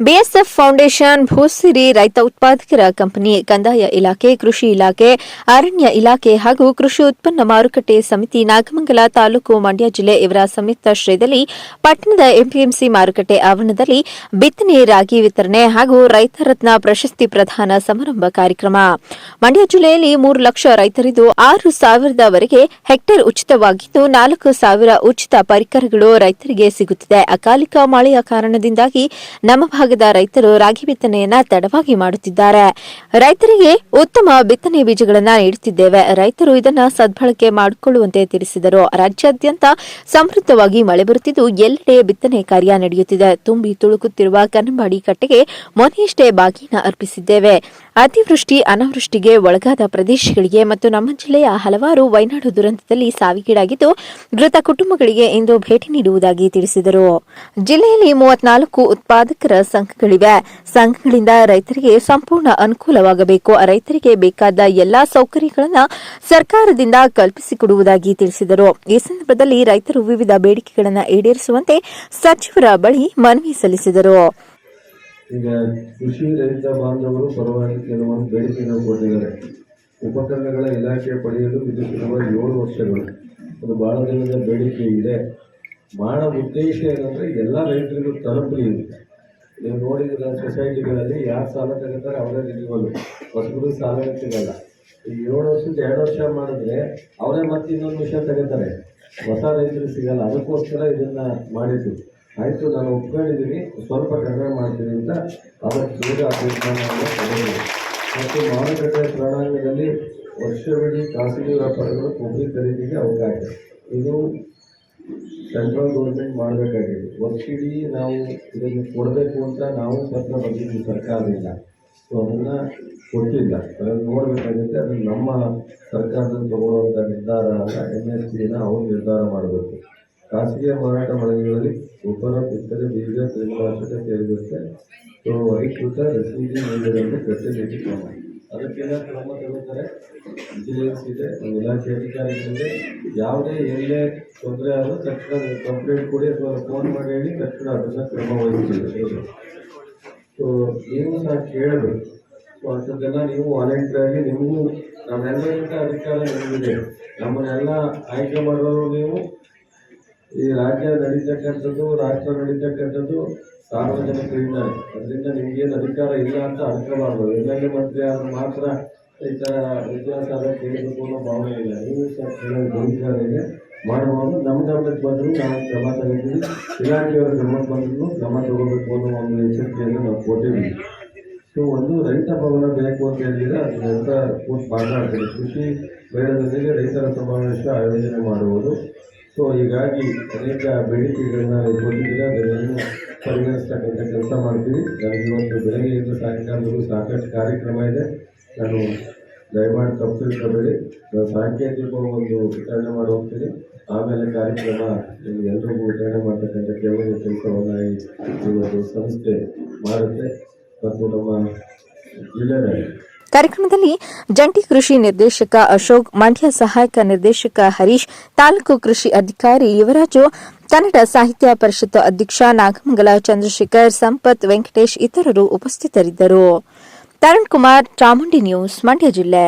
BSF foundation Bhusiri ರೈತ ಉತ್ಪಾದಕರ company, ಕಂದಾಯ ಇಲಾಖೆ, ಕೃಷಿ ಇಲಾಖೆ, ಅರಣ್ಯ ಇಲಾಖೆ ಹಾಗೂ ಕೃಷಿ ಉತ್ಪನ್ನ ಮಾರುಕಟ್ಟೆ ಸಮಿತಿ, ನಾಗಮಂಗಲ ತಾಲೂಕು, ಮಂಡ್ಯ ಜಿಲ್ಲೆ ಇವರ ಸಂಯುಕ್ತಾಶ್ರಯದಲ್ಲಿ ಪಟ್ಟಣದ ಎಂಪಿಎಂಸಿ ಮಾರುಕಟ್ಟೆ ಆವರಣದಲ್ಲಿ ಬಿತ್ತನೆ, ರಾಗಿ ವಿತರಣೆ ಹಾಗೂ ರೈತ ರತ್ನ ಪ್ರಶಸ್ತಿ ಪ್ರದಾನ ಸಮಾರಂಭ ಕಾರ್ಯಕ್ರಮ. ಮಂಡ್ಯ ಜಿಲ್ಲೆಯಲ್ಲಿ ಮೂರು ಲಕ್ಷ ರೈತರಿದ್ದು ಆರು ಸಾವಿರದವರೆಗೆ ಹೆಕ್ಟೇರ್ ಉಚಿತವಾಗಿದ್ದು ನಾಲ್ಕು ಸಾವಿರ ಉಚಿತ ಪರಿಕರಗಳು ರೈತರಿಗೆ ಸಿಗುತ್ತಿದೆ. ಅಕಾಲಿಕ ಮಳೆಯ ಕಾರಣದಿಂದಾಗಿ ನಮ್ಮ ಭಾಗದ ರೈತರು ರಾಗಿ ಬಿತ್ತನೆಯನ್ನ ತಡವಾಗಿ ಮಾಡುತ್ತಿದ್ದಾರೆ. ರೈತರಿಗೆ ಉತ್ತಮ ಬಿತ್ತನೆ ಬೀಜಗಳನ್ನ ನೀಡುತ್ತಿದ್ದೇವೆ. ರೈತರು ಇದನ್ನ ಸದ್ಬಳಕೆ ಮಾಡಿಕೊಳ್ಳುವಂತೆ ತಿಳಿಸಿದರು. ರಾಜ್ಯಾದ್ಯಂತ ಸಮೃದ್ಧವಾಗಿ ಮಳೆ ಬರುತ್ತಿದ್ದು ಎಲ್ಲೆಡೆ ಬಿತ್ತನೆ ಕಾರ್ಯ ನಡೆಯುತ್ತಿದೆ. ತುಂಬಿ ತುಳುಕುತ್ತಿರುವ ಕನ್ನಂಬಾಡಿ ಕಟ್ಟೆಗೆ ಮೊನ್ನೆಯಷ್ಟೇ ಬಾಗಿನ ಅರ್ಪಿಸಿದ್ದೇವೆ. ಅತಿವೃಷ್ಟಿ, ಅನಾವೃಷ್ಟಿಗೆ ಒಳಗಾದ ಪ್ರದೇಶಗಳಿಗೆ ಮತ್ತು ನಮ್ಮ ಜಿಲ್ಲೆಯ ಹಲವಾರು ವೈನಾಡು ದುರಂತದಲ್ಲಿ ಸಾವಿಗೀಡಾಗಿದ್ದು ಮೃತ ಕುಟುಂಬಗಳಿಗೆ ಇಂದು ಭೇಟಿ ನೀಡುವುದಾಗಿ ತಿಳಿಸಿದರು. ಜಿಲ್ಲೆಯಲ್ಲಿ ಮೂವತ್ನಾಲ್ಕು ಉತ್ಪಾದಕರ ಸಂಘಗಳಿವೆ. ಸಂಘಗಳಿಂದ ರೈತರಿಗೆ ಸಂಪೂರ್ಣ ಅನುಕೂಲವಾಗಬೇಕು. ರೈತರಿಗೆ ಬೇಕಾದ ಎಲ್ಲಾ ಸೌಕರ್ಯಗಳನ್ನು ಸರ್ಕಾರದಿಂದ ಕಲ್ಪಿಸಿಕೊಡುವುದಾಗಿ ತಿಳಿಸಿದರು. ಈ ಸಂದರ್ಭದಲ್ಲಿ ರೈತರು ವಿವಿಧ ಬೇಡಿಕೆಗಳನ್ನು ಈಡೇರಿಸುವಂತೆ ಸಚಿವರ ಬಳಿ ಮನವಿ ಸಲ್ಲಿಸಿದರು. ಈಗ ಕೃಷಿ ರೈತ ಬಾಂಧವರು ಪರವಾಗಿ ಕೆಲವೊಂದು ಬೇಡಿಕೆಗಳು ಕೊಟ್ಟಿದ್ದಾರೆ. ಉಪಕರಣಗಳ ಇಲಾಖೆ ಪಡೆಯಲು ಇದು ಸುಮಾರು ಏಳು ವರ್ಷಗಳು. ಅದು ಬಹಳ ದಿನದ ಬೇಡಿಕೆ ಇದೆ. ಬಹಳ ಉದ್ದೇಶ ಏನಂದರೆ ಎಲ್ಲ ರೈತರಿಗೂ ತಲುಪಲಿ. ನೀವು ನೋಡಿದ್ರೆ ಸೊಸೈಟಿಗಳಲ್ಲಿ ಯಾರು ಸಾಲ ತಗೋತಾರೆ ಅವರೇ ನಿಲ್ಬೋದು ಹೊಸಬರು ಸಾಲ ಸಿಗಲ್ಲ ಈಗ ಏಳು ವರ್ಷದ ಎರಡು ವರ್ಷ ಮಾಡಿದ್ರೆ ಅವರೇ ಮತ್ತೆ ಇನ್ನೊಂದು ವಿಷಯ ತಗೋತಾರೆ. ಹೊಸ ರೈತರು ಸಿಗಲ್ಲ. ಅದಕ್ಕೋಸ್ಕರ ಇದನ್ನ ಮಾಡಿದ್ದು. ಆಯಿತು, ನಾನು ಒಪ್ಕೊಂಡಿದ್ದೀನಿ ಸ್ವಲ್ಪ ಕಡಿಮೆ ಮಾಡ್ತೀನಿ ಅಂತ ಅದಕ್ಕೆ ಬೇಗ ಆ ತೀರ್ಮಾನವನ್ನು ಮತ್ತು ಮಾರುಕಟ್ಟೆ ಪ್ರಣಾಳಿಕೆಯಲ್ಲಿ ವರ್ಷವಿಡೀ ಖಾಸಗಿ ವ್ಯಾಪಾರಿಗಳು ಕೊಬ್ಬರಿ ಖರೀದಿಗೆ ಅವಕಾಶ. ಇದು ಸೆಂಟ್ರಲ್ ಗೌರ್ಮೆಂಟ್ ಮಾಡಬೇಕಾಗಿದೆ. ವರ್ಷಿಡೀ ನಾವು ಇದನ್ನು ಕೊಡಬೇಕು ಅಂತ ನಾವು ಪತ್ರ ಬಂದಿದ್ವಿ ಸರ್ಕಾರದಿಂದ. ಸೊ ಅದನ್ನು ಕೊಟ್ಟಿಲ್ಲ. ಅದನ್ನು ನೋಡಬೇಕಾಗುತ್ತೆ, ಅದನ್ನು ನಮ್ಮ ಸರ್ಕಾರದಲ್ಲಿ ತಗೊಳ್ಳುವಂಥ ನಿರ್ಧಾರ ಅಲ್ಲ ಎನ್ ಎಸ್ ಪಿನ ಅವ್ರು ನಿರ್ಧಾರ ಮಾಡಬೇಕು. ಖಾಸಗಿ ಮಾರಾಟ ಮಳಿಗೆಗಳಲ್ಲಿ ಗೊಬ್ಬರ ಬಿತ್ತನೆ, ಬೀಜ ಕ್ರಿಮಿನಾಶಕ ಸೇರಿದಂತೆ ಸೊ ಅಧಿಕೃತ ರಸೀದಿ ಪ್ರತಿನಿಧಿ ಕ್ರಮ ಅದಕ್ಕೆಲ್ಲ ಕ್ರಮ ತಗೋತಾರೆ ವಿಜಿಲೆನ್ಸ್ ಇದೆ ನಮ್ಮ ಇಲಾಖೆ ಅಧಿಕಾರಿಗಳಿಗೆ ಯಾವುದೇ ಎಲ್ಲೇ ತೊಂದರೆ ಆದರೂ ತಕ್ಷಣ ಕಂಪ್ಲೇಂಟ್ ಕೊಡಿ ಅಥವಾ ಫೋನ್ ಮಾಡಿ ಹೇಳಿ ತಕ್ಷಣ ಅದನ್ನು ಕ್ರಮ ವಹಿಸ್ತೀವಿ ಸೊ ನೀವು ಸಹ ಕೇಳಬೇಕು. ಸೊ ಅಂಥದ್ದೆಲ್ಲ ನೀವು ವಾಲಂಟಿಯರ್ ಆಗಿ ನಿಮಗೂ ನಮ್ಮೆಲ್ಲರಿಗಿಂತ ಅಧಿಕಾರ ನಿಮಗಿದೆ. ನಮ್ಮನ್ನೆಲ್ಲ ಆಯ್ಕೆ ಮಾಡೋರು ನೀವು. ಈ ರಾಜ್ಯ ನಡೀತಕ್ಕಂಥದ್ದು, ರಾಷ್ಟ್ರ ನಡೀತಕ್ಕಂಥದ್ದು ಸಾರ್ವಜನಿಕರಿಂದ ಅದರಿಂದ ನಿಮಗೇನು ಅಧಿಕಾರ ಇಲ್ಲ ಅಂತ ಅನ್ಕೋಬಾರ್ದು. ಎಂ ಎಲ್ ಎ ಮಂತ್ರಿ ಆದ್ರೆ ಮಾತ್ರ ಈ ಥರ ವಿಶ್ವಾಸಾರ್ಹ ಕೇಳಬೇಕು ಅನ್ನೋ ಭಾವನೆ ಇಲ್ಲ. ನೀವು ಅಧಿಕಾರಿಗೆ ಮಾಡಬಹುದು ನಮ್ಮ ಗಮನಕ್ಕೆ ಬಂದರೂ ನಾವು ಕ್ರಮ ತಗೋತೀವಿ ಇಲಾಖೆಯವರ ಗಮನಕ್ಕೆ ಬಂದರೂ, ಕ್ರಮ ತಗೋಬೇಕು ಅನ್ನೋ ಒಂದು ಎಚ್ಚರಿಕೆಯನ್ನು ನಾವು ಕೊಟ್ಟಿದ್ದೀವಿ. ಸೊ, ಒಂದು ರೈತ ಭವನ ಬೇಕು ಅಂತ ಹೇಳಿದ್ರೆ ಅದು ರೈತ ಕೂತ್ ಮಾತನಾಡ್ತಾರೆ ಕೃಷಿ ಮೇಳದೊಂದಿಗೆ ರೈತರ ಸಮಾವೇಶ ಆಯೋಜನೆ ಮಾಡುವುದು ಸೊ ಹೀಗಾಗಿ ಅನೇಕ ಬೇಡಿಕೆಗಳನ್ನ ಕೊಟ್ಟಿದ್ದೀರ ಅದನ್ನು ಪರಿಗಣಿಸ್ತಕ್ಕಂಥ ಕೆಲಸ ಮಾಡ್ತೀವಿ. ನನಗೆ ಇವತ್ತು ಬೆಳಗ್ಗೆಯಿಂದ ಸಾಯಂಕಾಲದವರೆಗೂ ಸಾಕಷ್ಟು ಕಾರ್ಯಕ್ರಮ ಇದೆ. ನಾನು ದಯಮಾಡಿ ತಪ್ಪು ನಾನು ಸಾಂಕೇತಿಕ ಒಂದು ವಿತರಣೆ ಮಾಡಿ ಹೋಗ್ತೀನಿ. ಆಮೇಲೆ ಕಾರ್ಯಕ್ರಮ ನಿಮ್ಗೆ ಎಲ್ರಿಗೂ ವಿತರಣೆ ಮಾಡ್ತಕ್ಕಂಥ ಕೆಲವೊಂದು ಕೆಲಸವನ್ನು ಇವತ್ತು ಸಂಸ್ಥೆ ಮಾಡುತ್ತೆ. ಮತ್ತು ನಮ್ಮ ಜಿಲ್ಲೆಯಲ್ಲಿ. ಕಾರ್ಯಕ್ರಮದಲ್ಲಿ ಜಂಟಿ ಕೃಷಿ ನಿರ್ದೇಶಕ ಅಶೋಕ್, ಮಂಡ್ಯ ಸಹಾಯಕ ನಿರ್ದೇಶಕ ಹರೀಶ್, ತಾಲೂಕು ಕೃಷಿ ಅಧಿಕಾರಿ ಯುವರಾಜು, ಕನ್ನಡ ಸಾಹಿತ್ಯ ಪರಿಷತ್ ಅಧ್ಯಕ್ಷ ನಾಗಮಂಗಲ ಚಂದ್ರಶೇಖರ್, ಸಂಪತ್ ವೆಂಕಟೇಶ್ ಇತರರು ಉಪಸ್ಥಿತರಿದ್ದರು. ತರುಣ್ ಕುಮಾರ್, ಚಾಮುಂಡಿ ನ್ಯೂಸ್, ಮಂಡ್ಯ ಜಿಲ್ಲೆ.